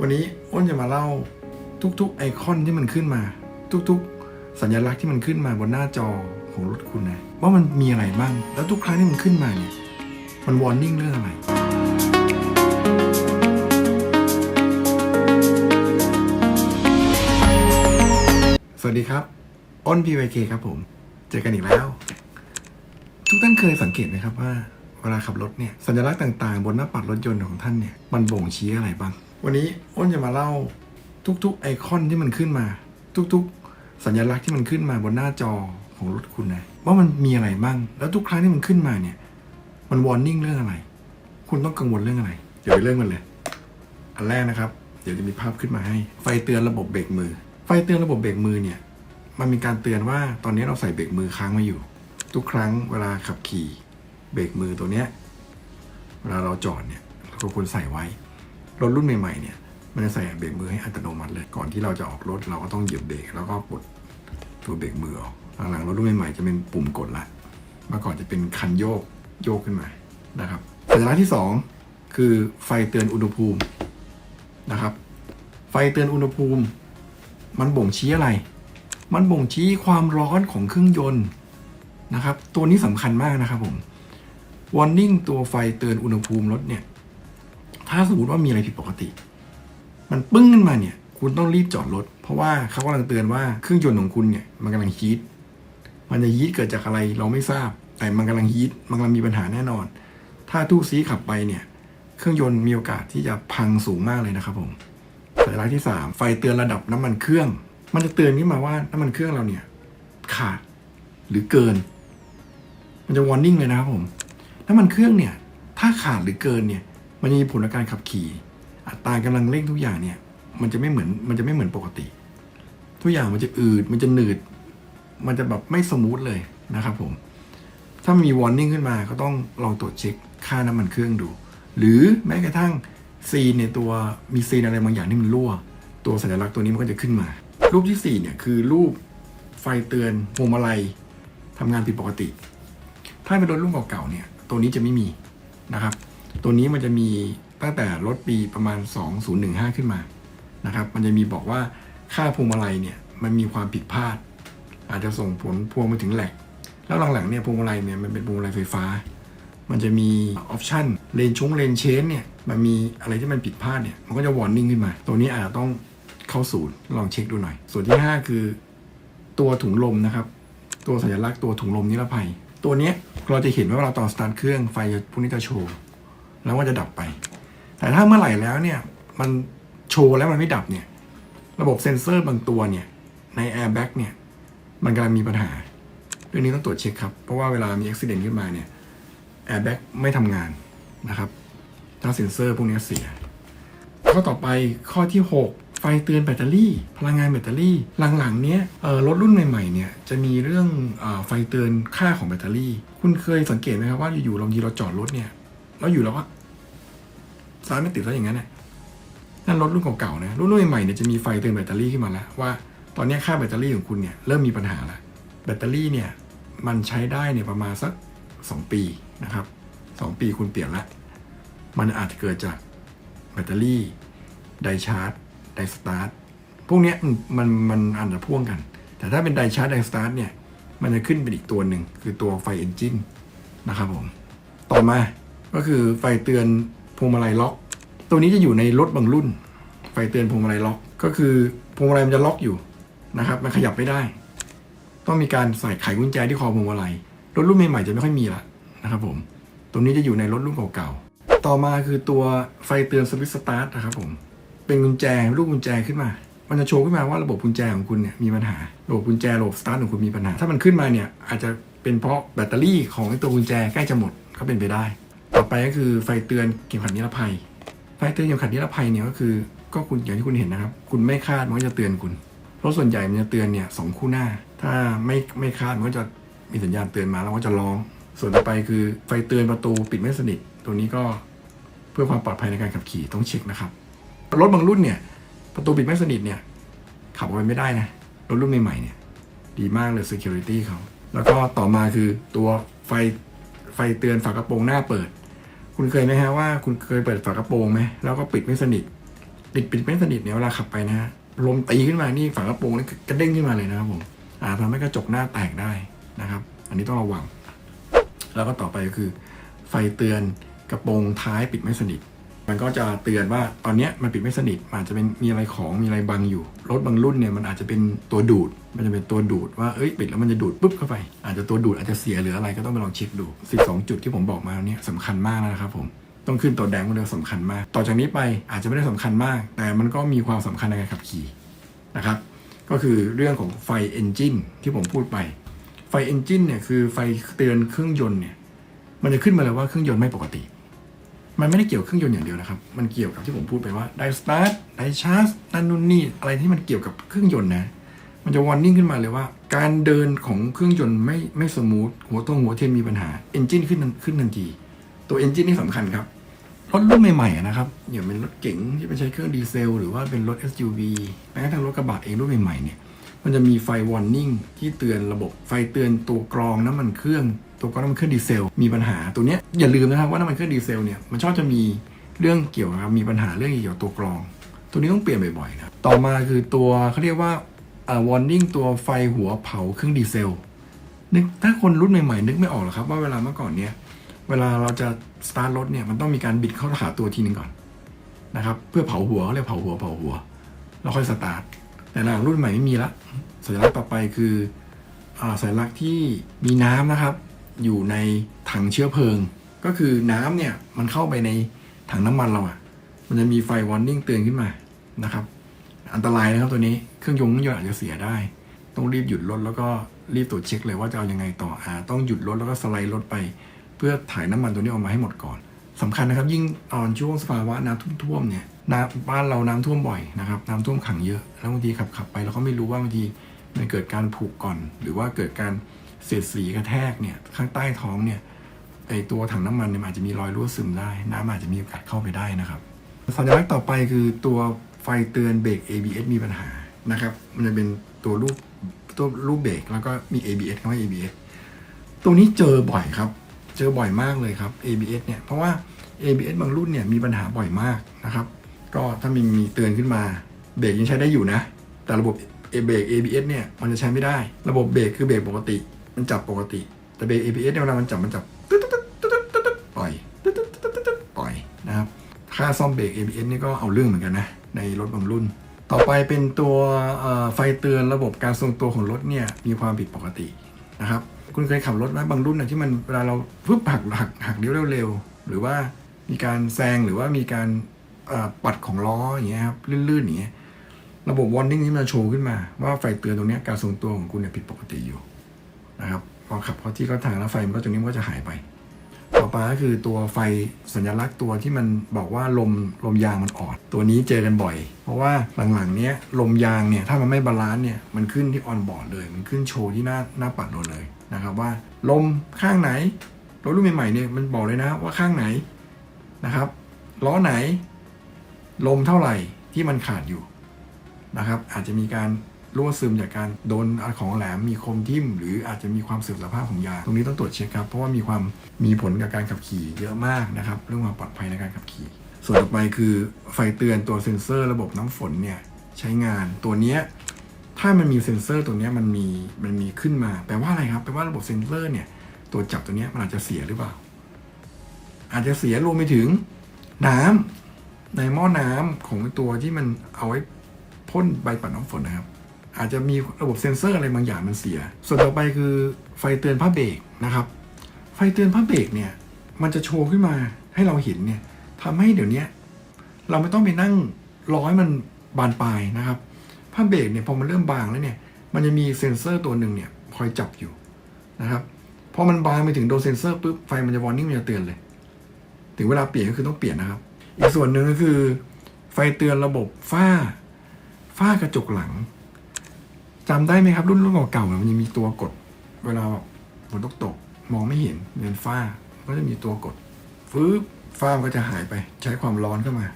วันนี้อ้นจะมาเล่าทุกๆไอคอนที่มันขึ้นมา ทุกๆ สัญลักษณ์ที่มันขึ้นมาบนหน้าจอของรถคุณนะว่ามันมีอะไรบ้าง แล้วทุกครั้งที่มันขึ้นมาเนี่ยมันวอร์นิ่งเรื่องอะไรสวัสดีครับ อ้น PYK ครับผม เจอกันอีกแล้ว ทุกท่านเคยสังเกตไหมครับว่า เวลาขับรถเนี่ยสัญลักษณ์ต่างๆ บนหน้าปัดรถยนต์ของท่านเนี่ยมันบ่งชี้อะไรบ้าง วันนี้อ้นจะมาเล่าทุกๆ ไอคอนที่มันขึ้นมา ทุกๆ สัญลักษณ์ที่มันขึ้นมาบนหน้าจอของรถคุณนะว่ามันมีอะไรบ้างแล้วทุกครั้งที่มันขึ้นมาเนี่ย มันวอร์นิ่งเรื่องอะไร คุณต้องกังวลเรื่องอะไร เดี๋ยวไปเริ่มกันเลย อันแรกนะครับ เดี๋ยวจะมีภาพขึ้นมาให้ ไฟเตือนระบบเบรกมือ ไฟเตือนระบบเบรกมือเนี่ย มันมีการเตือนว่าตอนนี้เราใส่เบรกมือค้างไว้อยู่ ทุกครั้งเวลาขับขี่เบรกมือตัวเนี้ยเวลาเราจอดเนี่ยเราก็ควรใส่ไว้ รถรุ่นใหม่ๆเนี่ยมันจะใส่เบรกมือให้อัตโนมัติเลยก่อนที่เราจะออกรถเราก็ต้องเหยียบเบรกแล้วก็ปลดตัวเบรกมือออกหลังๆรถรุ่นใหม่ๆจะเป็นปุ่มกดละเมื่อก่อนจะเป็นคันโยกโยกขึ้นมานะครับสัญลักษณ์ที่สองคือไฟเตือนอุณหภูมินะครับ ไฟเตือนอุณหภูมิ มันบ่งชี้อะไร มันบ่งชี้ความร้อนของเครื่องยนต์นะครับ ตัวนี้สำคัญมากนะครับผม warning ตัวไฟเตือนอุณหภูมิรถเนี่ย ถ้าสมมติว่ามีอะไรผิดปกติ มันปึ้งขึ้นมาเนี่ย คุณต้องรีบจอดรถ เพราะว่าเขากำลังเตือนว่าเครื่องยนต์ของคุณเนี่ยมันกำลังฮีทมันจะฮีทเกิดจากอะไรเราไม่ทราบ แต่มันกำลังฮีทมันกำลังมีปัญหาแน่นอน ถ้าตู้ซีขับไปเนี่ย เครื่องยนต์มีโอกาสที่จะพังสูงมากเลยนะครับผมสัญลักษณ์ที่ 3 ไฟเตือนระดับน้ำมันเครื่อง มันจะเตือนขึ้นมาว่าน้ำมันเครื่องเราเนี่ย ขาดหรือเกิน มันจะวอร์นิ่งเลยนะครับผม น้ำมันเครื่องเนี่ย ถ้าขาดหรือเกินเนี่ย มันจะมีผลต่อการขับขี่ อัตรากำลังเร่งทุกอย่างเนี่ย มันจะไม่เหมือนมันจะไม่เหมือนปกติ ทุกอย่างมันจะอืดมันจะหนืด มันจะแบบไม่สมูทเลยนะครับผม ถ้ามีวอร์นิ่งขึ้นมาก็ต้องลองตรวจเช็คค่าน้ำมันเครื่องดู หรือแม้กระทั่งซีนในตัวมีซีนอะไรบางอย่างที่มันรั่ว ตัวสัญลักษณ์ตัวนี้มันก็จะขึ้นมา รูปที่สี่เนี่ยคือรูปไฟเตือนพวงมาลัยทำงานผิดปกติ ถ้าเป็นรถรุ่นเก่าๆเนี่ย ตัวนี้จะไม่มีนะครับ ตัวนี้มันจะมีตั้งแต่รถปีประมาณ 2015 ขึ้นมานะครับมันจะมีบอกว่าค่าพวงมาลัยเนี่ยมันมีความผิดพลาด อาจจะส่งผลพวงไปถึงแหลก แล้วหลังๆเนี่ยพวงมาลัยเนี่ยมันเป็นพวงมาลัยไฟฟ้า มันจะมีออปชันเลนชงเลนเชนเนี่ยมันมีอะไรที่มันผิดพลาดเนี่ยมันก็จะวอร์นิ่งขึ้นมา ตัวนี้อาจจะต้องเข้าศูนย์ลองเช็คดูหน่อย ส่วนที่ 5 คือ ตัวถุงลมนะครับ ตัวสัญลักษณ์ตัวถุงลมนิรภัย ตัวนี้เราจะเห็นว่าเวลาตอนสตาร์ทเครื่องไฟพวกนี้จะโชว์ แล้วก็จะดับไป แต่ถ้าเมื่อไหร่แล้วเนี่ย มันโชว์แล้วมันไม่ดับเนี่ย ระบบเซ็นเซอร์บางตัวเนี่ย ใน airbag เนี่ย มันกำลังมีปัญหาเรื่องนี้ต้องตรวจเช็คครับ เพราะว่าเวลามีอุบิเหตุขึ้นมาเนี่ย airbag ไม่ทำงานนะครับถ้าเซ็นเซอร์พวกนี้เสีย ข้อต่อไปข้อที่ 6 ไฟเตือนแบตเตอรี่ พลังงานแบตเตอรี่ หลังๆเนี้ยเออรถรุ่นใหม่ๆเนี่ยจะมีเรื่องอไฟเตือนค่าของแบตเตอรี่ คุณเคยสังเกตไหมครับว่าอยู่ๆเรายีเราจอดรถเนี่ยแล้วอยู่แล้วก็ สตาร์ทไม่ติดแล้วอย่างนั้นน่ะนั่นรถรุ่นเก่าๆนะรุ่นใหม่ๆเนี่ยจะมีไฟเตือนแบตเตอรี่ขึ้นมาแล้วว่าตอนนี้ค่าแบตเตอรี่ของคุณเนี่ยเริ่มมีปัญหาแล้วแบตเตอรี่เนี่ยมันใช้ได้เนี่ยประมาณสัก 2 ปีนะครับ 2 ปีคุณเปลี่ยนละมันอาจจะเกิดจากแบตเตอรี่ไดชาร์จไดสตาร์ทพวกเนี้ยมันมันอันจะพ่วงกัน แต่ถ้าเป็นไดชาร์จไดสตาร์ทเนี่ยมันจะขึ้นเป็นอีกตัวหนึ่งคือตัวไฟเอนจินนะครับผม ต่อมาก็คือไฟเตือน พวงมาลัยล็อก ตัวนี้จะอยู่ในรถบางรุ่น ไฟเตือนพวงมาลัยล็อก ก็คือพวงมาลัยมันจะล็อกอยู่นะครับมันขยับไม่ได้ ต้องมีการใส่ไขกุญแจที่คอพวงมาลัยรถรุ่นใหม่ๆจะไม่ค่อยมีละนะครับผมตัวนี้จะอยู่ในรถรุ่นเก่าๆต่อมาคือตัวไฟเตือนสวิตช์สตาร์ทนะครับผมเป็นกุญแจรูปกุญแจขึ้นมามันจะโชว์ขึ้นมาว่าระบบกุญแจของคุณเนี่ยมีปัญหา ระบบกุญแจระบบสตาร์ทของคุณมีปัญหา ถ้ามันขึ้นมาเนี่ยอาจจะเป็นเพราะแบตเตอรี่ของตัวกุญแจใกล้จะหมดก็เป็นไปได้ ต่อไปก็คือไฟเตือนเข็มขัดนิรภัย ไฟเตือนเข็มขัดนิรภัยเนี่ยก็คือก็คุณอย่างที่คุณเห็นนะครับ คุณไม่คาดมันก็จะเตือนคุณรถส่วนใหญ่มันจะเตือนเนี่ยสองคู่หน้า ถ้าไม่ไม่คาดมันก็จะมีสัญญาณเตือนมาแล้วก็จะร้อง ส่วนต่อไปคือไฟเตือนประตูปิดไม่สนิท ตัวนี้ก็เพื่อความปลอดภัยในการขับขี่ต้องเช็คนะครับ รถบางรุ่นเนี่ยประตูปิดไม่สนิทเนี่ยขับออกไปไม่ได้นะรถรุ่นใหม่ๆเนี่ยดีมากเลย security เขา แล้วก็ต่อมาคือตัวไฟ ไฟเตือนฝากระโปรงหน้าเปิด คุณเคยไหมฮะว่าคุณเคยเปิดฝากระโปรงไหมแล้วก็ปิดไม่สนิทติดปิดไม่สนิทเนี่ยเวลาขับไปนะฮะลมตีขึ้นมานี่ฝากระโปรงนี่กระเด้งขึ้นมาเลยนะครับผมอาจทำให้กระจกหน้าแตกได้นะครับ อันนี้ต้องระวัง แล้วก็ต่อไปก็คือ ไฟเตือนกระโปรงท้ายปิดไม่สนิท มันก็จะเตือนว่าตอนนี้มันปิดไม่สนิทอาจจะเป็นมีอะไรของมีอะไรบังอยู่ รถบางรุ่นเนี่ยมันอาจจะเป็นตัวดูด มันจะเป็นตัวดูดว่าเอ้ยปิดแล้วมันจะดูดปุ๊บเข้าไป อาจจะตัวดูดอาจจะเสียหรืออะไรก็ต้องไปลองเช็คดู 12 จุดที่ผมบอกมาเนี่ยสำคัญมากนะครับผมต้องขึ้นตัวแดงมันเดียวสำคัญมาก ต่อจากนี้ไปอาจจะไม่ได้สำคัญมาก แต่มันก็มีความสำคัญในการขับขี่นะครับก็คือเรื่องของไฟเอนจินที่ผมพูดไป ไฟเอนจินเนี่ยคือไฟเตือนเครื่องยนต์เนี่ยมันจะขึ้นมาเลยว่าเครื่องยนต์ไม่ปกติ มันไม่ได้เกี่ยวกับเครื่องยนต์อย่างเดียวนะครับ มันเกี่ยวกับที่ผมพูดไปว่าไดสตาร์ทไดชาร์จนั่นนู่นนี่อะไรที่มันเกี่ยวกับเครื่องยนต์นะ มันจะวอร์นิ่งขึ้นมาเลยว่า การเดินของเครื่องยนต์ไม่ไม่สมูทหัวตรงหัวเทียนมีปัญหาเอนจินขึ้นทันขึ้นทันที ตัวเอนจินนี่สำคัญครับ รถรุ่นใหม่ๆนะครับอย่างเป็นรถเก๋งที่เป็นใช้เครื่องดีเซล หรือว่าเป็นรถ SUV แม้กระทั่งรถกระบะเองรุ่นใหม่ๆเนี่ยมันจะมีไฟวอร์นิ่งที่เตือนระบบไฟเตือนตัวกรองน้ำมันเครื่อง ตัวกรองน้ำมันเครื่องดีเซลมีปัญหาตัวเนี้ยอย่าลืมนะครับว่าน้ำมันเครื่องดีเซลเนี่ยมันชอบจะมีเรื่องเกี่ยวกับมีปัญหาเรื่องเกี่ยวกับตัวกรอง ตัวนี้ต้องเปลี่ยนบ่อยๆนะครับต่อมาคือตัวเขาเรียกว่าอ่าวอร์นิ่งตัวไฟหัวเผาเครื่องดีเซลนึกถ้าคนรุ่นใหม่ๆนึกไม่ออกหรอกครับว่าเวลาเมื่อก่อนเนี่ยเวลาเราจะสตาร์ทรถเนี่ยมันต้องมีการบิดเข้าหาตัวทีนึงก่อนนะครับเพื่อเผาหัวเขาเรียกเผาหัวเผาหัวแล้วค่อยสตาร์ทแต่หลังรุ่นใหม่ไม่มีละสัญลักษณ์ต่อไปคืออาสัญลักษณ์ที่มีน้ำนะครับ อยู่ในถังเชื้อเพลิง ก็คือน้ำเนี่ยมันเข้าไปในถังน้ำมันเราอะมันจะมีไฟวอร์นิ่งเตือนขึ้นมานะครับ อันตรายนะครับตัวนี้เครื่องยนต์เครื่องยนต์อาจจะเสียได้ ต้องรีบหยุดรถแล้วก็รีบตรวจเช็คเลยว่าจะเอายังไงต่ออ่าต้องหยุดรถแล้วก็สไลด์รถไป เพื่อถ่ายน้ำมันตัวนี้ออกมาให้หมดก่อนสำคัญนะครับ ยิ่งตอนช่วงสภาวะน้ำท่วมเนี่ยน้ำบ้านเราน้ำท่วมบ่อยนะครับน้ำท่วมขังเยอะแล้วบางทีขับขับไปเราก็ไม่รู้ว่าบางทีมันเกิดการผุก่อน หรือว่าเกิดการ เสียดสีกระแทกเนี่ยข้างใต้ท้องเนี่ยไอตัวถังน้ำมันเนี่ยอาจจะมีรอยรั่วซึมได้ น้ำอาจจะมีโอกาสเข้าไปได้นะครับ สัญลักษณ์ต่อไปคือตัวไฟเตือนเบรก ABS มีปัญหานะครับ มันจะเป็นตัวรูปตัวรูปเบรกแล้วก็มี ABS คำว่า ABS ตัวนี้เจอบ่อยครับ เจอบ่อยมากเลยครับ ABS เนี่ยเพราะว่า ABS บางรุ่นเนี่ยมีปัญหาบ่อยมากนะครับ ก็ถ้ามีมีเตือนขึ้นมาเบรกยังใช้ได้อยู่นะ แต่ระบบเบรก ABS เนี่ยมันจะใช้ไม่ได้ ระบบเบรกคือเบรกปกติ มันจับปกติ แต่เบรก ABS เนี่ยเวลามันจับมันจับตึ๊ดตึ๊ดตึ๊ดตึ๊ดตึ๊ดปล่อยตึ๊ดตึ๊ดตึ๊ดตึ๊ดตึ๊ดปล่อยนะครับค่าซ่อมเบรก ABS นี่ก็เอาเรื่องเหมือนกันนะ ในรถบางรุ่น ต่อไปเป็นตัวไฟเตือนระบบการทรงตัวของรถเนี่ยมีความผิดปกตินะครับคุณเคยขับรถไหมบางรุ่นนะที่มันเวลาเราปึ๊บหักหักหักเลี้ยวเร็วๆหรือว่ามีการแซงหรือว่ามีการปัดของล้ออย่างเงี้ยครับลื่นๆอย่างเงี้ยระบบวอร์นิ่งนี้มันจะโชว์ขึ้นมาว่าไฟเตือนตรงนี้การทรงตัวของคุณเนี่ยผิดปกติอยู่ นะครับพอขับเข้าที่เข้าทางแล้วไฟมันก็ตรงนี้มันก็จะหายไป ต่อไปก็คือตัวไฟสัญลักษณ์ตัวที่มันบอกว่าลมลมยางมันอ่อน ตัวนี้เจอกันบ่อย เพราะว่าหลังๆเนี้ยลมยางเนี่ยถ้ามันไม่บาลานซ์เนี่ยมันขึ้นที่ออนบอร์ดเลย มันขึ้นโชว์ที่หน้าหน้าปัดเราเลยนะครับว่าลมข้างไหนรถรุ่นใหม่ๆเนี่ยมันบอกเลยนะว่าข้างไหนนะครับล้อไหน ลมเท่าไหร่ที่มันขาดอยู่นะครับ อาจจะมีการ รั่วซึมจากการโดนของแหลมมีคมทิ่ม หรืออาจจะมีความเสื่อมสภาพของยางตรงนี้ต้องตรวจเช็คครับเพราะว่ามีความมีผลกับการขับขี่เยอะมากนะครับเรื่องความปลอดภัยในการขับขี่ ส่วนต่อไปคือไฟเตือนตัวเซ็นเซอร์ระบบน้ำฝนเนี่ยใช้งานตัวเนี้ยถ้ามันมีเซ็นเซอร์ตัวเนี้ยมันมีมันมีขึ้นมาแปลว่าอะไรครับแปลว่าระบบเซ็นเซอร์เนี่ยตัวจับตัวเนี้ยมันอาจจะเสียหรือเปล่า อาจจะเสียรวมไปถึงน้ำในหม้อน้ำของตัวที่มันเอาไว้พ่นใบปัดน้ำฝนนะครับ อาจจะมีระบบเซ็นเซอร์อะไรบางอย่างมันเสีย ส่วนต่อไปคือไฟเตือนผ้าเบรกนะครับ ไฟเตือนผ้าเบรกเนี่ย มันจะโชว์ขึ้นมาให้เราเห็นเนี่ยทำให้เดี๋ยวนี้เราไม่ต้องไปนั่งร้อยมันบานปลายนะครับผ้าเบรกเนี่ยพอมันเริ่มบางแล้วเนี่ย มันจะมีเซ็นเซอร์ตัวหนึ่งเนี่ยคอยจับอยู่นะครับพอมันบางไปถึงโดนเซ็นเซอร์ปุ๊บไฟมันจะวอร์นิ่งมันจะเตือนเลย ถึงเวลาเปลี่ยนก็คือต้องเปลี่ยนนะครับ อีกส่วนหนึ่งก็คือ ไฟเตือนระบบฝ้าฝ้ากระจกหลัง จำได้ไหมครับ รุ่นรุ่นเก่าๆเนี่ยมันจะมีตัวกด เวลาฝนตกตกมองไม่เห็นเป็นฝ้า ก็จะมีตัวกดฟืบฝ้ามันก็จะหายไปใช้ความร้อนเข้ามา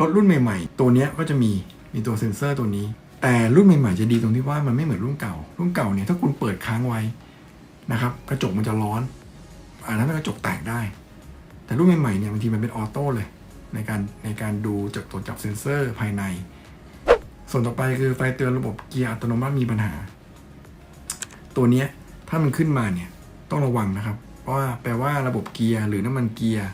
รถรุ่นใหม่ ๆ ตัวนี้ก็จะมีมีตัวเซ็นเซอร์ตัวนี้ แต่รุ่นใหม่ๆจะดีตรงที่ว่ามันไม่เหมือนรุ่นเก่า รุ่นเก่าเนี่ยถ้าคุณเปิดค้างไว้นะครับ กระจกมันจะร้อนอาจทำให้กระจกแตกได้ แต่รุ่นใหม่ๆเนี่ยบางทีมันเป็นออโต้เลย ในการในการดูจากตรวจจับเซ็นเซอร์ภายใน ส่วนต่อไปคือไฟเตือนระบบเกียร์อัตโนมัติมีปัญหา ตัวเนี้ยถ้ามันขึ้นมาเนี่ยต้องระวังนะครับ เพราะว่าแปลว่าระบบเกียร์หรือน้ำมันเกียร์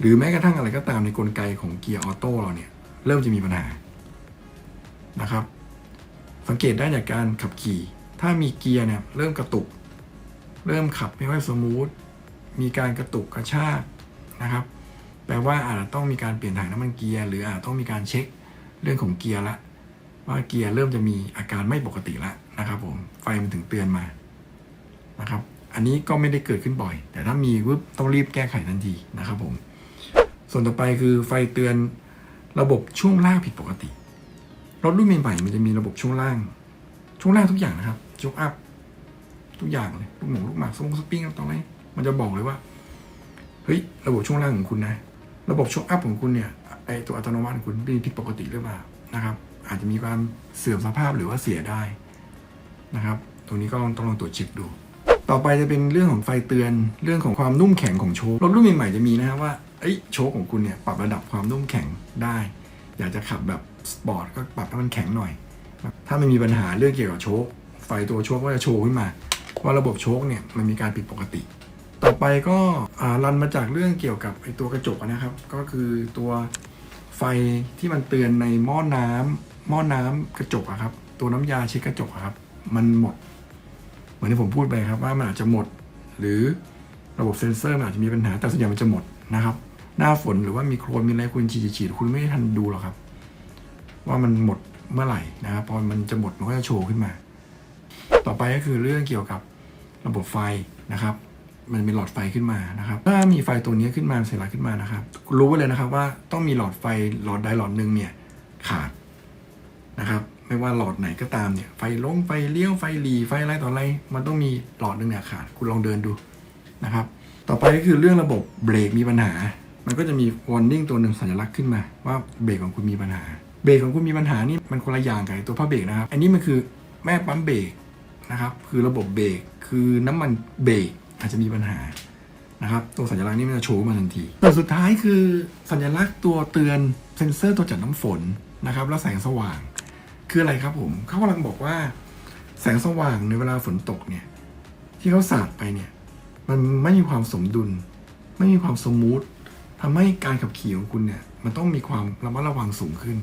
หรือแม้กระทั่งอะไรก็ตามในกลไกของเกียร์ออโต้เราเนี่ยเริ่มจะมีปัญหานะครับ สังเกตได้จากการขับขี่ ถ้ามีเกียร์เนี่ยเริ่มกระตุก เริ่มขับไม่ค่อยสมูทมีการกระตุกกระชากนะครับ แปลว่าอาจจะต้องมีการเปลี่ยนถ่ายน้ำมันเกียร์หรืออาจต้องมีการเช็ค เรื่องของเกียร์ละว่าเกียร์เริ่มจะมีอาการไม่ปกติแล้วนะครับผมไฟมันถึงเตือนมานะครับ อันนี้ก็ไม่ได้เกิดขึ้นบ่อย แต่ถ้ามีปุ๊บต้องรีบแก้ไขทันทีนะครับผมส่วนต่อไปคือไฟเตือนระบบช่วงล่างผิดปกติรถรุ่นใหม่ๆมันจะมีระบบช่วงล่าง ช่วงล่างทุกอย่างนะครับยกอัพทุกอย่างเลยลูกหมูลูกหมากสปงสปริงตรงไหนมันจะบอกเลยว่าเฮ้ยระบบช่วงล่างของคุณนะ ระบบช่วงอัพของคุณเนี่ย ไอตัวอัตโนมัติคุณมีผิดปกติหรือเปล่านะครับ อาจจะมีความเสื่อมสภาพหรือว่าเสียได้นะครับ ตรงนี้ก็ต้องลองตรวจเช็คดู ต่อไปจะเป็นเรื่องของไฟเตือนเรื่องของความนุ่มแข็งของโชครถรุ่นใหม่ๆจะมีนะครับว่าเอ้โชคของคุณเนี่ยปรับระดับความนุ่มแข็งได้ อยากจะขับแบบสปอร์ตก็ปรับให้มันแข็งหน่อย ถ้ามันมีปัญหาเรื่องเกี่ยวกับโชคไฟตัวโชคก็จะโชว์ขึ้นมา ว่าระบบโชคเนี่ยมันมีการผิดปกติ ต่อไปก็รันมาจากเรื่องเกี่ยวกับไอตัวกระจกนะครับ ก็คือตัว ไฟที่มันเตือนในหม้อน้ำหม้อน้ำกระจกอะครับ ตัวน้ำยาเช็ดกระจกอะครับ มันหมด เหมือนที่ผมพูดไปครับว่ามันอาจจะหมด หรือระบบเซ็นเซอร์มันอาจจะมีปัญหาแต่ส่วนใหญ่มันจะหมดนะครับ หน้าฝนหรือว่ามีโครนมีอะไรคุณฉีดฉีดๆคุณไม่ได้ทันดูหรอกครับ ว่ามันหมดเมื่อไหร่นะครับพอมันจะหมดมันก็จะโชว์ขึ้นมา ต่อไปก็คือเรื่องเกี่ยวกับระบบไฟนะครับ มันมีหลอดไฟขึ้นมานะครับ ถ้ามีไฟตัวนี้ขึ้นมาเสร็จแล้วขึ้นมานะครับ รู้ไว้เลยนะครับว่าต้องมีหลอดไฟหลอดใดหลอดหนึ่งเนี่ยขาดนะครับ ไม่ว่าหลอดไหนก็ตามเนี่ย ไฟลงไฟเลี้ยวไฟหลีไฟอะไรต่ออะไร มันต้องมีหลอดหนึ่งเนี่ยขาด คุณลองเดินดูนะครับ ต่อไปก็คือเรื่องระบบเบรกมีปัญหา มันก็จะมี warning ตัวหนึ่งสัญลักษณ์ขึ้นมา ว่าเบรกของคุณมีปัญหา เบรกของคุณมีปัญหานี่มันคนละอย่างกับตัวผ้าเบรกนะครับ อันนี้มันคือแม่ปั๊มเบรกนะครับ คือระบบเบรกคือน้ำมันเบรก อาจจะมีปัญหานะครับตัวสัญลักษณ์นี้มันจะโชว์มาทันทีตัวสุดท้ายคือสัญลักษณ์ตัวเตือนเซ็นเซอร์ตัวจัดน้ำฝนนะครับแล้วแสงสว่าง คืออะไรครับผมเขากำลังบอกว่า แสงสว่างในเวลาฝนตกเนี่ย ที่เขาสาดไปเนี่ย มันไม่มีความสมดุล ไม่มีความสมูททำให้การขับขี่ของคุณเนี่ย มันต้องมีความระมัดระวังสูงขึ้น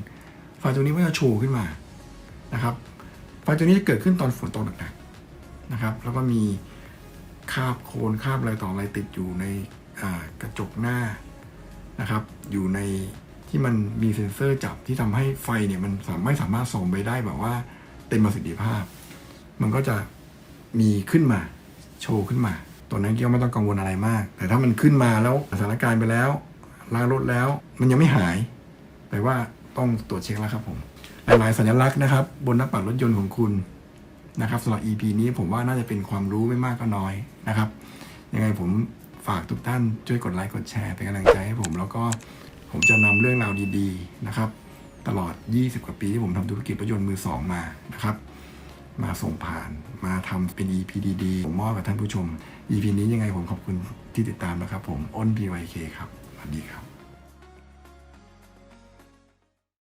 ไฟตัวนี้มันจะโชว์ขึ้นมานะครับไฟตัวนี้จะเกิดขึ้นตอนฝนตกหนักๆนะครับ แล้วก็มี คาบโคลนคาบอะไรต่ออะไรติดอยู่ในกระจกหน้านะครับ อยู่ในที่มันมีเซ็นเซอร์จับที่ทำให้ไฟเนี่ยมันมไม่สามารถส่องไปได้แบบว่าเต็มประสิทธิภาพ มันก็จะมีขึ้นมาโชว์ขึ้นมา ตัวนั้นก็ไม่ต้องกังวลอะไรมาก แต่ถ้ามันขึ้นมาแล้วสถานการณ์ไปแล้วล้างรถแล้ว มันยังไม่หายแปลว่าต้องตรวจเช็คแล้วครับผม หลายๆสัญลักษณ์นะครับ บนหน้าปัดรถยนต์ของคุณ นะครับสำหรับ EP นี้ผมว่าน่าจะเป็นความรู้ไม่มากก็น้อยนะครับ ยังไงผมฝากทุกท่านช่วยกดไลค์กดแชร์เป็นกำลังใจให้ผม แล้วก็ผมจะนำเรื่องราวดีๆนะครับ ตลอด 20 กว่าปีที่ผมทำธุรกิจรถยนต์มือสองมานะครับมาส่งผ่านมาทำเป็น EP ดีๆผมมอบกับท่านผู้ชม EP นี้ยังไงผมขอบคุณที่ติดตามนะครับ ผมอ้น BYK ครับสวัสดีครับ